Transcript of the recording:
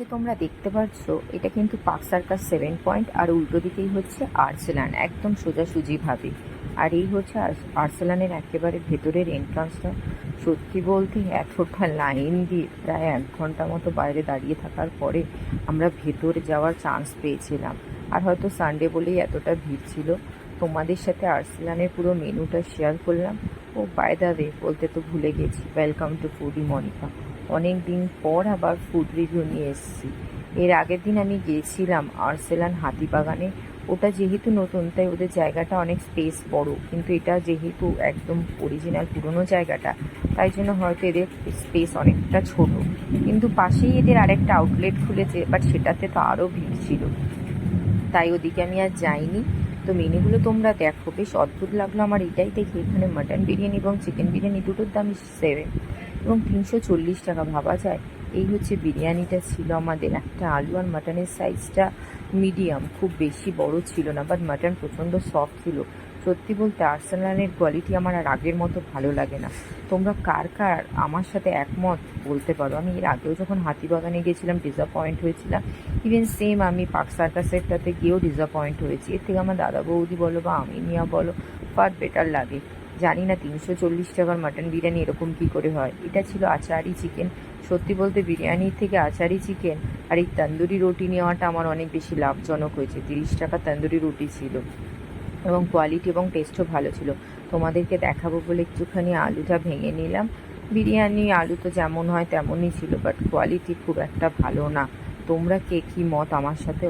যে তোমরা দেখতে পাচ্ছ, এটা কিন্তু পার্ক সার্কাস সেভেন পয়েন্ট আর উল্টো দিকেই হচ্ছে আর্সেলান, একদম সোজাসুজিভাবে। আর এই হচ্ছে আর্স- আর্সেলানের একেবারে ভেতরের এন্ট্রান্সটা সত্যি বলতে এতটা লাইন দিয়ে প্রায় এক ঘণ্টা মতো বাইরে দাঁড়িয়ে থাকার পরে আমরা ভেতরে যাওয়ার চান্স পেয়েছিলাম। আর হয়তো সানডে বলেই এতটা ভিড় ছিল। তোমাদের সাথে আর্সেলানের পুরো মেনুটা শেয়ার করলাম। ও বাই দ্য ওয়ে বলতে তো ভুলে গেছি। ওয়েলকাম টু ফুডি মনিকা অনেক দিন পর আবার ফুড রিভিউ নিয়ে এসেছি। এর আগের দিন আমি গিয়েছিলাম আর্সেলান হাতিবাগানে। ওটা যেহেতু নতুন, তাই ওদের জায়গাটা অনেক স্পেস বড়। কিন্তু এটা যেহেতু একদম অরিজিনাল পুরনো জায়গাটা, তাই জন্য হয়তো এদের স্পেস অনেকটা ছোট। কিন্তু পাশেই এদের আরেকটা আউটলেট খুলেছে বাট সেটাতে তো আরও ভিড় ছিল। তাই ওদিকে আমি আর যাইনি। তো মেনুগুলো তোমরা দেখো। বেশ অদ্ভুত লাগল আমার এটাই। দেখি এখানে মাটন বিরিয়ানি এবং চিকেন বিরিয়ানি দুটোর দাম সেভেন এবং তিনশো চল্লিশ টাকা ভাবা যায়। এই হচ্ছে বিরিয়ানিটা ছিল আমাদের। একটা আলু আর মাটনের সাইজটা মিডিয়াম খুব বেশি বড় ছিল না বাট মাটন প্রচণ্ড সফট ছিল। সত্যি বলতে আর্সেনালের কোয়ালিটি আমার আর আগের মতো ভালো লাগে না। তোমরা কার কার আমার সাথে একমত বলতে পারো? আমি এর আগেও যখন হাতিবাগানে গেছিলাম ডিসঅ্যাপয়েন্ট হয়েছিলাম। ইভেন সেম আমি পার্ক সার্কাসেরটাতে গিয়েও ডিসঅ্যাপয়েন্ট হয়েছি। এর থেকে আমার দাদা বৌদি বলো বা আমি মিয়া বলো ফার বেটার লাগে। জানি না, তিনশো চল্লিশ টাকার মাটন বিরিয়ানি এরকম কি করে হয়? এটা ছিল আচারি চিকেন সত্যি বলতে বিরিয়ানির থেকে আচারি চিকেন আর এই তন্দুরি রুটি নেওয়াটা আমার অনেক বেশি লাভজনক হয়েছে। তিরিশ টাকা তন্দুরি রুটি ছিল এবং কোয়ালিটি এবং টেস্টও ভালো ছিল। তোমাদেরকে দেখাবো বলে একটুখানি আলুটা ভেঙে নিলাম। বিরিয়ানি, আলু তো যেমন হয় তেমনই ছিল বাট কোয়ালিটি খুব একটা ভালো না। তোমরা কে কী মত? আমার সাথে